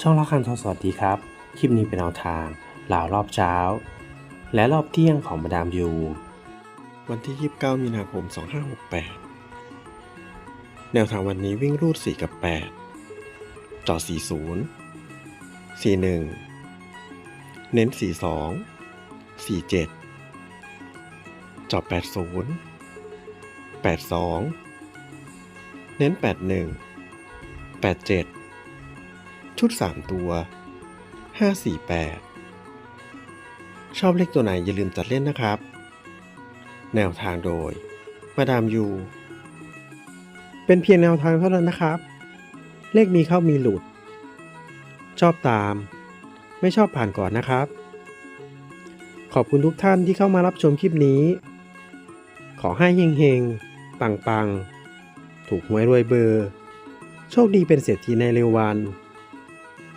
ช่องละคันทองสวัสดีครับ คลิปนี้เป็นแนวทางเหล่ารอบเช้า และรอบเที่ยงของมาดามยูวันที่ 29 มีนาคม 2568 แนวทางวันนี้วิ่งรูด 4 กับ 8 จอ 40 41 เน้น 42 47 จอ 80 82 เน้น 81 87 ชุด 3 ตัว 548 ชอบเลขตัวไหนอย่าลืมจัดเล่นนะครับ แนวทางโดย มาดามยู เป็นเพียงแนวทางเท่านั้นนะครับ เลขมีเข้ามีหลุด ชอบตาม ไม่ชอบผ่านก่อนนะครับ ขอบคุณทุกท่านที่เข้ามารับชมคลิปนี้ ขอให้เฮงๆ ปังๆ ถูกหวยรวยเบอร์ โชคดีเป็นเศรษฐีในเร็ววัน